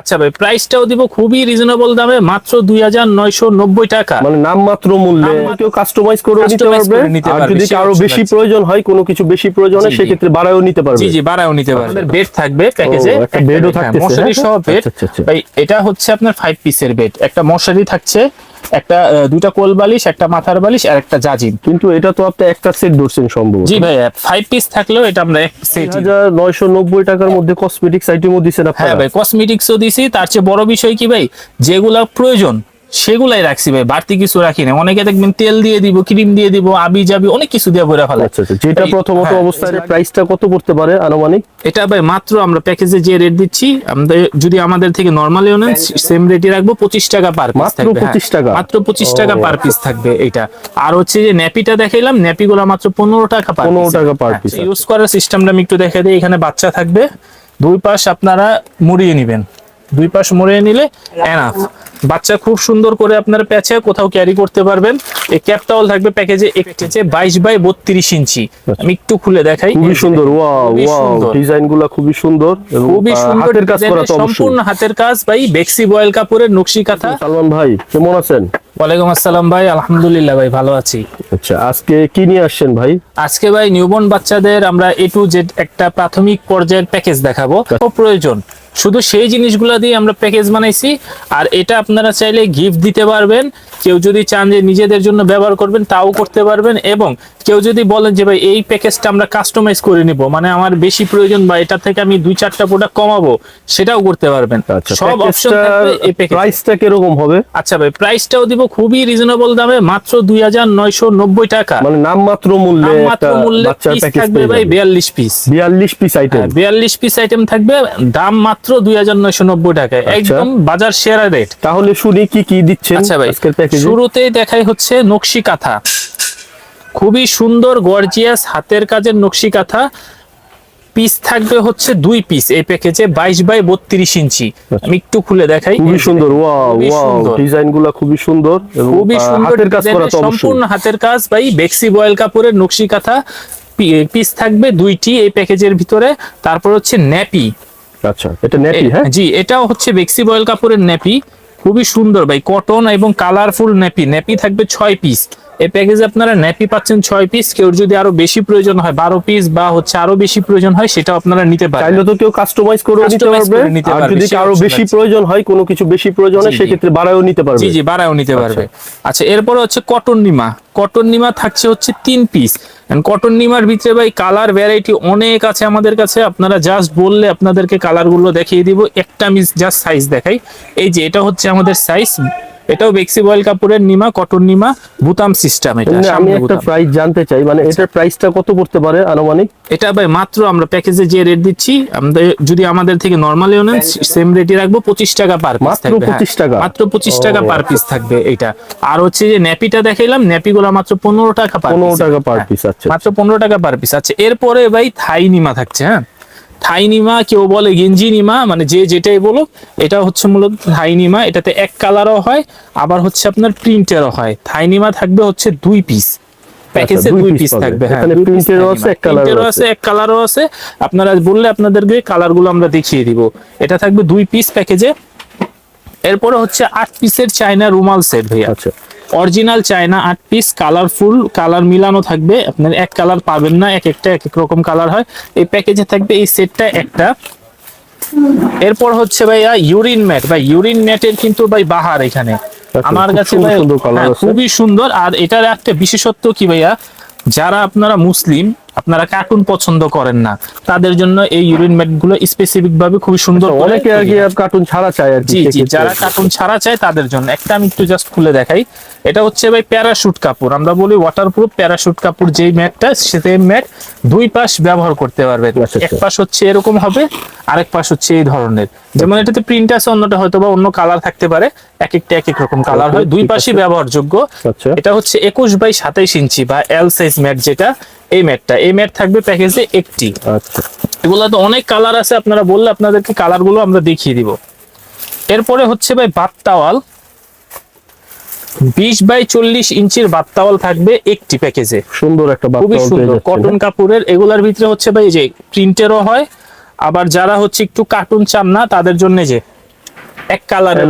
আচ্ছা ভাই প্রাইসটাও দিব খুবই রিজনেবল দামে মাত্র দুই হাজার নয়শো নব্বই টাকা। মানে নাম মাত্র মূল্যে কেউ কাস্টমাইজ করে নিতে পারবে। আর যদি আরও কারও বেশি প্রয়োজন হয় কোনো কিছু বেশি প্রয়োজন হয়। সেক্ষেত্রে বাড়ায়ও নিতে পারবে। জি জি বাড়ায়ও নিতে পারবে। বেড থাকবে প্যাকেজে একটা বেডও থাকবে মশারি? সহ বেড আচ্ছা, আচ্ছা, আচ্ছা। ভাই এটা হচ্ছে আপনার ফাইভ পিসের বেড একটা মশারি থাকছে একটা দুইটা দুটা কোল বালিশ একটা মাথার বালিশ আর একটা জাজিম। কিন্তু এটা তো আপনি একটা সেট ধরছেন সম্ভব। জি ভাই ফাইভ পিস থাকলেও এটা আমরা এক সেট নয়শো নব্বই টাকার মধ্যে কসমেটিক্স আইটেমও দিচ্ছেন হ্যাঁ ভাই কসমেটিক্সও দিছি। তার চেয়ে বড় বিষয় কি ভাই? যেগুলা প্রয়োজন সেগুলাই রাখছি ভাই বাড়তি কিছু রাখি না অনেকে দেখবেন তেল দিয়ে দিব ক্রিম দিয়ে দিব আবি যাবি অনেক কিছু দিয়ে বইরা ফেলা। আচ্ছা আচ্ছা যেটা প্রথমত হ্যাঁ, অবস্থায় প্রাইসটা কত পড়তে পারে আনুমানিক? এটা ভাই মাত্র আমরা প্যাকেজে যে রেট দিচ্ছি আমাদের যদি আমাদের থেকে নরমালি নেন সেম রেটই রাখব পঁচিশ টাকা পার পিস মাত্র 25 টাকা? মাত্র পঁচিশ টাকা পার পিস থাকবে এটা। আর হচ্ছে যে ন্যাপিটা দেখাইলাম ন্যাপি গুলো মাত্র পনেরো টাকা পার 15 টাকা পার পিস ইউজ করার সিস্টেমটা আমি একটু দেখে দিই এখানে বাচ্চা থাকবে। দুই পাশ আপনারা মুড়িয়ে নেবেন। দুই পাশ মুড়িয়ে নিলে এনাফ বাচ্চা খুব সুন্দর করে আপনারা প্যাচে কোথাও ক্যারি করতে পারবেন। এই ক্যাপ টাওয়াল থাকবে প্যাকেজে একটেছে বাইশ বাই বত্রিশ ইঞ্চি। আমি একটু খুলে দেখাই। খুবই সুন্দর ওয়াও ওয়াও। ডিজাইনগুলা খুবই সুন্দর খুবই সুন্দর হাতের কাজ করা তো অবশ্যই। সম্পূর্ণ হাতের কাজ ভাই বেক্সি বয়েল কাপড়ের নকশি কাঁথা। সালমান ভাই কেমন আছেন? ওয়ালাইকুম আসসালাম ভাই আলহামদুলিল্লাহ ভাই ভালো আছি। আচ্ছা আজকে কি নিয়ে আসছেন ভাই? আজকে ভাই নিউবর্ন বাচ্চাদের আমরা এ টু জেড একটা প্রাথমিক পর্যায়ের প্যাকেজ দেখাবো। খুব প্রয়োজন শুধু সেই জিনিসগুলো দিয়ে আমরা প্যাকেজ বানাইছি। আর এটা আপনারা চাইলে গিফট দিতে পারবেন। কেউ যদি চান যে নিজেদের জন্য ব্যবহার করবেন তাও করতে পারবেন। এবং কেউ যদি বলেন যে ভাই এই প্যাকেজটা আমরা কাস্টমাইজ করে নিব মানে আমার বেশি প্রয়োজন বা এটা থেকে আমি দুই চারটা প্রোডাক্ট কমাবো সেটাও করতে পারবেন। আচ্ছা সব অপশন থাকবে এই প্যাকেজ প্রাইসটা কীরকম হবে? আচ্ছা ভাই প্রাইসটাও দিব খুবই রিজনেবল দামে মাত্র দুই হাজার নয়শো নব্বই টাকা। মানে নামমাত্র মূল্যে মাত্র একটা মূল্যে পিস প্যাকেজ থাকবে ভাই বিয়াল্লিশ পিস 42 পিস আইটেম বিয়াল্লিশ পিস আইটেম থাকবে। দাম মাত্র দুই হাজার নয়শো নব্বই টাকায়। একদম বাজার সেরা রেট তাহলে শুনি কি কি দিচ্ছেন আচ্ছা ভাই শুরুতেই দেখাই হচ্ছে নকশি কাঁথা। খুবই সুন্দর গর্জিয়াস হাতের কাজের নকশি কাঁথা। পিস থাকবে হচ্ছে দুই পিস এই প্যাকেজে বাইশ বাই বত্রিশ ইঞ্চি। আমি একটু খুলে দেখাই। খুবই সুন্দর। ডিজাইনগুলা খুবই সুন্দর। খুবই সুন্দর সম্পূর্ণ হাতের কাজ। ভাই বেক্সি বয়েল কাপড়ের নকশি কাঁথা পিস থাকবে দুইটি এই প্যাকেজের ভিতরে। তারপর হচ্ছে ন্যাপি। আচ্ছা এটা নেপি হ্যাঁ? জি এটাও হচ্ছে বেক্সি বয়েল কাপড়ের নেপি খুবই সুন্দর ভাই কটন এবং কালারফুল নেপি নেপি থাকবে ছয় পিস এই প্যাকেজে আপনারা নেপি পাচ্ছেন ছয় পিস কেউ যদি আরও বেশি প্রয়োজন হয় বারো পিস বা হচ্ছে আরও বেশি প্রয়োজন হয় সেটাও আপনারা নিতে পারেন চাইলে তো কেউ কাস্টমাইজ করে নিতে পারবে আর যদি option বেশি প্রয়োজন হয় কোনো কিছু বেশি প্রয়োজন হয়। সেক্ষেত্রে বাড়ায়ও নিতে পারবে। জি জি বাড়াও নিতে পারবে। আচ্ছা এরপরে হচ্ছে কটন নিমা। কটন নিমা থাকছে হচ্ছে তিন পিস কটন নিমার ভিতরে ভাই কালার ভ্যারাইটি অনেক আছে আমাদের কাছে। আপনারা জাস্ট বললে আপনাদেরকে কালারগুলো দেখিয়ে দিব। একটা আমি জাস্ট সাইজ দেখাই। এই যে এটা হচ্ছে আমাদের সাইজ এটাও বেক্সি বয়েল কাপড়ের নিমা কটন নিমা বুতাম সিস্টেম এটা আমি একটা প্রাইস জানতে চাই মানে আচ্ছা। এটার প্রাইসটা কত পড়তে পারে আনুমানিক? এটা ভাই মাত্র আমরা প্যাকেজে যে রেট দিচ্ছি আমাদের যদি আমাদের থেকে নরমালি নেন সেম রেটই রাখব পঁচিশ টাকা পার পিস থাকবে হ্যাঁ। 25 টাকা? মাত্র পঁচিশ টাকা ও, পার পিস থাকবে এটা। আর হচ্ছে যে ন্যাপিটা দেখাইলাম ন্যাপি গুলো মাত্র পনেরো টাকা পার 15 টাকা per piece, আচ্ছা, মাত্র পনেরো টাকা পার পিস আচ্ছা এরপরে ভাই থাই নিমা থাকছে হ্যাঁ। থাই নিমা কেউ বলে গেঞ্জি নিমা মানে যে যেটাই বলো এটা হচ্ছে মূলত থাই নিমা। এটাতে এক কালারও হয় আবার হচ্ছে আপনার প্রিন্টেরও হয়। থাই নিমা থাকবে হচ্ছে দুই পিস প্যাকেজে আচ্ছা, দুই পিস থাকবে হ্যাঁ আছে, এক আছে। এক কালারও আছে। আপনারা বললে আপনাদেরকে কালারগুলো আমরা দেখিয়ে দিব। এটা থাকবে দুই পিস প্যাকেজে এরপরে হচ্ছে আট পিসের চায়না রুমাল সেট ভাইয়া। আচ্ছা। অরিজিনাল চায়না আট পিস কালারফুল কালার মিলানো থাকবে। আপনার এক কালার পাবেন না এক একটা এক এক রকম কালার হয়। এই প্যাকেজে থাকবে এই সেটটা একটা। এরপর হচ্ছে ভাইয়া ইউরিন ম্যাট ভাই ইউরিন ম্যাটের কিন্তু ভাই বাহার এখানে। আমার কাছে হ্যাঁ। খুবই সুন্দর। আর এটার একটা বিশেষত্ব কি ভাইয়া? যারা আপনারা মুসলিম আপনারা কার্টুন পছন্দ করেন না। তাদের জন্য এই ইউরিন ম্যাটগুলো স্পেসিফিক ভাবে খুবই সুন্দর করে অনেকে আর কি কার্টুন ছাড়া চায় আর জি জি যারা কার্টুন ছাড়া চায় তাদের জন্য। একটা আমি একটু জাস্ট খুলে দেখাই। এটা হচ্ছে ভাই প্যারাশুট কাপড়। আমরা বলি ওয়াটারপ্রুফ প্যারাশুট কাপড় যেই ম্যাটটা সেম ম্যাট দুই পাশ ব্যবহার করতে পারবে আচ্ছা, এক পাশ হচ্ছে এরকম হবে আরেক পাশ হচ্ছে এই ধরনের। যেমন এটাতে প্রিন্ট আছে অন্যটা হয়তো বা অন্য কালার থাকতে পারে। এক একটা এক এক রকম কালার হয়। দুই পাশই ব্যবহারযোগ্য। আচ্ছা। এটা হচ্ছে একুশ বাই সাতাইশ ইঞ্চি বা এল সাইজ ম্যাট যেটা। এই ম্যাটটা এই ম্যাট থাকবে প্যাকেজে একটি। আচ্ছা। এগুলো তো অনেক কালার আছে আপনারা বললে আপনাদেরকে কালারগুলো আমরা দেখিয়ে দিব। এরপরে হচ্ছে ভাই বাত্তাওয়াল বিশ বাই চল্লিশ ইঞ্চির বাত্তাওয়াল থাকবে একটি প্যাকেজে। সুন্দর একটা খুবই সুন্দর। কটন কাপড়ের এগুলার ভিতরে হচ্ছে ভাই এই যে প্রিন্টেরও হয়। আবার যারা হচ্ছে একটু কার্টুন চান না তাদের জন্য যে এক কালারের।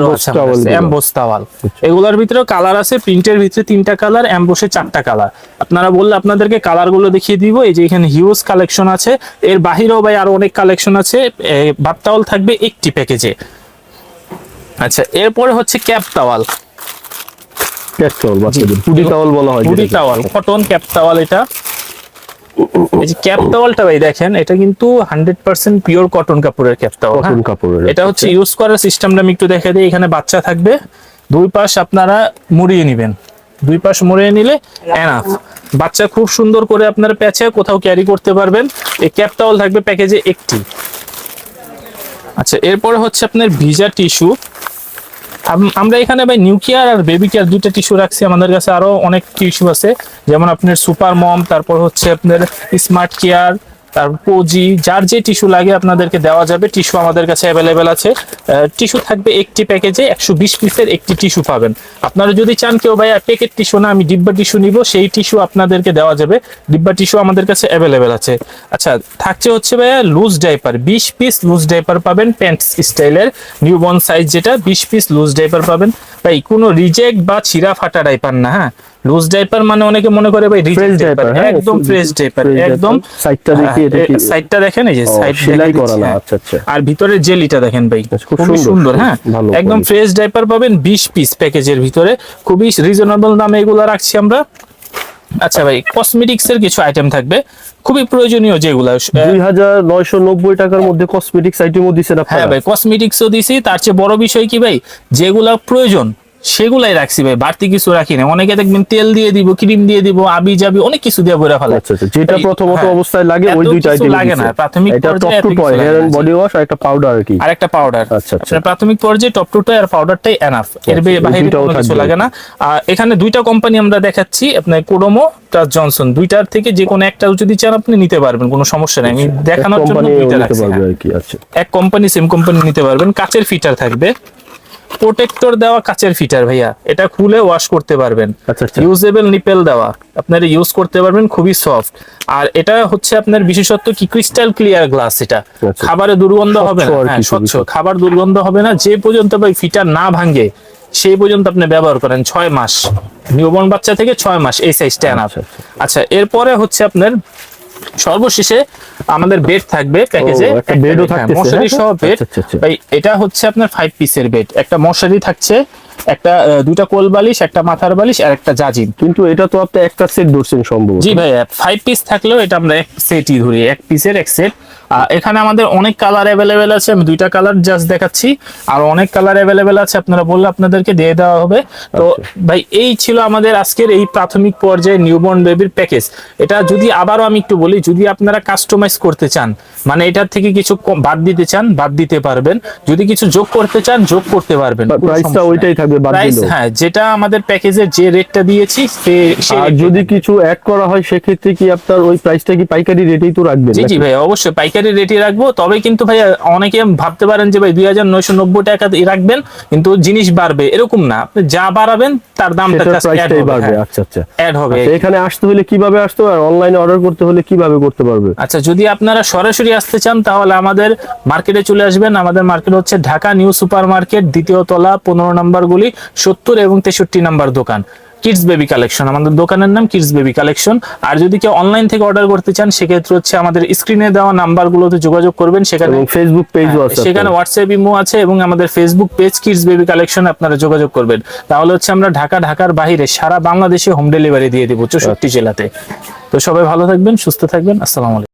এমবোস টাওয়াল এগুলোর ভিতরে কালার আছে প্রিন্টের ভিতরে তিনটা কালার এমবোসে চারটা কালার আপনারা বললে আপনাদেরকে কালারগুলো দেখিয়ে দিব এই যে এখানে হিউজ কালেকশন আছে। এর বাহিরেও ভাই আরও অনেক কালেকশন আছে বাপ টাওয়াল থাকবে একটি প্যাকেজে আচ্ছা এরপরে হচ্ছে ক্যাপ টাওয়াল ক্যাট টাওয়াল বাচ্চাদের। পুডি টাওয়াল বলা হয় যেটাকে। টাওয়াল কটন ক্যাপ টাওয়াল এটা। এই যে ক্যাপ টাওয়ালটা ভাই দেখেন এটা কিন্তু হান্ড্রেড পার্সেন্ট পিওর কটন কাপড়ের ক্যাপ টাওয়াল কটন কাপড়ের এটা হচ্ছে ইউজ করার সিস্টেমটা আমি একটু দেখে দিই এখানে বাচ্চা থাকবে। দুই পাশ আপনারা মুড়িয়ে নেবেন। দুই পাশ মুড়িয়ে নিলে এনাফ বাচ্চা খুব সুন্দর করে আপনারা প্যাচে কোথাও ক্যারি করতে পারবেন। এই ক্যাপ টাওয়াল থাকবে প্যাকেজে একটি। আচ্ছা এরপরে হচ্ছে আপনার ভিজা টিস্যু আমরা এখানে ভাই নিউ কেয়ার আর বেবি কেয়ার দুইটা টিস্যু রাখছি। আমাদের কাছে আরও অনেক টিস্যু আছে। যেমন আপনার সুপার মম তারপর হচ্ছে আপনার স্মার্ট কেয়ার তারপর কোজি যার যে টিস্যু লাগে আপনাদেরকে দেওয়া যাবে, টিস্যু আমাদের কাছে অ্যাভেলেবেল আছে। টিস্যু থাকবে একটি প্যাকেজে একশো বিশ পিসের একটি টিস্যু পাবেন। আপনারা যদি চান কেউ ভাই প্যাকেট টিস্যু না, আমি ডিব্বা টিস্যু নিব সেই টিস্যু আপনাদেরকে দেওয়া যাবে। ডিব্বা টিস্যু আমাদের কাছে অ্যাভেলেবেল আছে। আচ্ছা থাকছে হচ্ছে, ভাইয়া লুজ ডাইপার বিশ পিস লুজ ডাইপার পাবেন প্যান্ট স্টাইলের নিউবর্ন সাইজ যেটা, বিশ পিস লুজ ডাইপার পাবেন। ভাই, কোনো রিজেক্ট বা ছিঁড়া ফাটা ডাইপার না হ্যাঁ? লুজ ডাইপার মানে অনেকে মনে করে ভাই Fresh রিজেক্ট ডাইপার হ্যাঁ, একদম ফ্রেশ ডাইপার একদম Side টা দেখি, এটা কি- সাইডটা দেখেন এই যে সাইড সেলাই করা না, আচ্ছা, আচ্ছা। আর ভিতরে জেলিটা দেখেন ভাই খুব সুন্দর, হ্যাঁ একদম ফ্রেশ ডাইপার পাবেন বিশ পিস প্যাকেজের ভিতরে খুবই রিজনেবল দামে এগুলো রাখছি আমরা। আচ্ছা ভাই কসমেটিক্স এর কিছু আইটেম থাকবে খুবই প্রয়োজনীয় যেগুলো দুই হাজার নয়শো নব্বই টাকার মধ্যে কসমেটিক্স আইটেমও দিচ্ছেন হ্যাঁ আপনারা। ভাই কসমেটিক্সও দিছি তার চেয়ে বড় বিষয় কি ভাই যেগুলা প্রয়োজন সেগুলাই রাখছি ভাই বাড়তি কিছু রাখি না অনেকে দেখবেন তেল দিয়ে দিব ক্রিম দিয়ে দিব আবি যাবি অনেক কিছু দিয়ে বইরা ফেলে। আচ্ছা আচ্ছা যেটা প্রথমত হ্যাঁ, অবস্থায় লাগে ওই এত দুইটা আইটেম লাগে না প্রাথমিক এটা টপ পর্যায়ে to toe hair. And body wash আর একটা পাউডার আর কি। আর একটা পাউডার আচ্ছা, আচ্ছা। প্রাথমিক পর্যায়ে টপ টু আর পাউডারটাই এনাফ এর আচ্ছা, বাইরে কোনো কিছু লাগে না। আর এখানে দুইটা কোম্পানি আমরা দেখাচ্ছি আপনার কোডোমো প্লাস জনসন দুইটার থেকে যে কোনো একটা যদি চান আপনি নিতে পারবেন কোনো সমস্যা নেই। আমি দেখানোর জন্য দুইটা রাখছি হ্যাঁ। আচ্ছা। এক কোম্পানি সেম কোম্পানি নিতে পারবেন। কাচের ফিটার থাকবে। প্রোটেক্টর দেওয়া কাচের ফিটার ভাইয়া। এটা খুলে ওয়াশ করতে পারবেন। আচ্ছা, আচ্ছা। ইউজেবল নিপেল দেওয়া। আপনারা ইউজ করতে পারবেন খুবই সফট আর এটা হচ্ছে আপনার বিশেষত্ব কি? ক্রিস্টাল ক্লিয়ার গ্লাস এটা। আচ্ছা। খাবারে দুর্গন্ধ হবে না। স্বচ্ছ হ্যাঁ কি খাবার দুর্গন্ধ হবে না। যে পর্যন্ত ভাই ফিটার না ভাঙে সেই পর্যন্ত আপনি ব্যবহার করেন ছয় মাস। নিউবর্ন বাচ্চা থেকে ছয় মাস এই সাইজটা আনা আচ্ছা, আচ্ছা এরপরে হচ্ছে আপনার সর্বশেষে আমাদের বেড থাকবে প্যাকেজে একটা বেডও থাকবে মশারি হ্যাঁ? সহ বেড আচ্ছা, আচ্ছা, আচ্ছা। ভাই এটা হচ্ছে আপনার ফাইভ পিসের বেড একটা মশারি থাকছে একটা দুটা দুইটা কোল বালিশ একটা মাথার বালিশ আর একটা জাজিম। কিন্তু এটা তো আপনি একটা সেট ধরছেন সম্ভব জি ভাই ফাইভ পিস থাকলেও এটা আমরা এক সেটই ধরি এক পিসের এক সেট এখানে আমাদের অনেক কালার অ্যাভেলেবেল আছে আমি দুইটা কালার জাস্ট দেখাচ্ছি। আর অনেক কালার অ্যাভেলেবেল আছে আপনারা বললে আপনাদেরকে দিয়ে দেওয়া হবে। তো ভাই এই ছিল আমাদের আজকের এই প্রাথমিক পর্যায়ে নিউবর্ন বেবির প্যাকেজ এটা যদি আবারও আমি একটু বলি যদি আপনারা কাস্টমাইজ করতে চান মানে এটার থেকে কিছু বাদ দিতে চান বাদ দিতে পারবেন। যদি কিছু যোগ করতে চান যোগ করতে পারবেন প্রাইসটা ওইটাই থাকবে বাদ দিলেও। হ্যাঁ যেটা আমাদের প্যাকেজের যে রেটটা দিয়েছি সে- আর যদি কিছু অ্যাড করা হয় সেক্ষেত্রে কি আপনার ওই প্রাইসটা কি পাইকারি রেটেই তো রাখবেন জি জি ভাই অবশ্যই পাইকারি রেটে রাখব। তবে কিন্তু ভাই অনেকে ভাবতে পারেন যে ভাই দুই হাজার নয়শো নব্বই টাকা রাখবেন কিন্তু জিনিস বাড়বে। এরকম না। আপনি যা বাড়াবেন তার দামটা হবে, বাড়বে। হ্যাঁ, আচ্ছা আচ্ছা। হবে। আচ্ছা, এখানে আসতে হলে কীভাবে আসতে হবে? অনলাইনে অর্ডার করতে হলে কীভাবে করতে পারবে? আচ্ছা যদি আপনারা সরাসরি আসতে চান তাহলে আমাদের মার্কেটে চলে আসবেন। আমাদের মার্কেট হচ্ছে ঢাকা নিউ সুপার মার্কেট দ্বিতীয় তলা পনেরো নাম্বার গুলি সত্তর এবং তেষট্টি নাম্বার দোকান। কিডস বেবি কালেকশন আমাদের দোকানের নাম কিডস বেবি কালেকশন আর যদি কেউ অনলাইন থেকে অর্ডার করতে চান সেক্ষেত্রে হচ্ছে আমাদের স্ক্রিনে দেওয়া নাম্বারগুলোতে যোগাযোগ করবেন। সেখানে ফেসবুক পেজ হ্যাঁ, সেখানে আপনার। হোয়াটসঅ্যাপ ইমো আছে এবং আমাদের Facebook page kids baby collection আপনারা যোগাযোগ করবেন। তাহলে হচ্ছে আমরা ঢাকা ঢাকার বাইরে সারা বাংলাদেশে হোম ডেলিভারি দিয়ে দেবো চৌষট্টি জেলাতে। তো সবাই ভালো থাকবেন সুস্থ থাকবেন। আসসালামু আলাইকুম।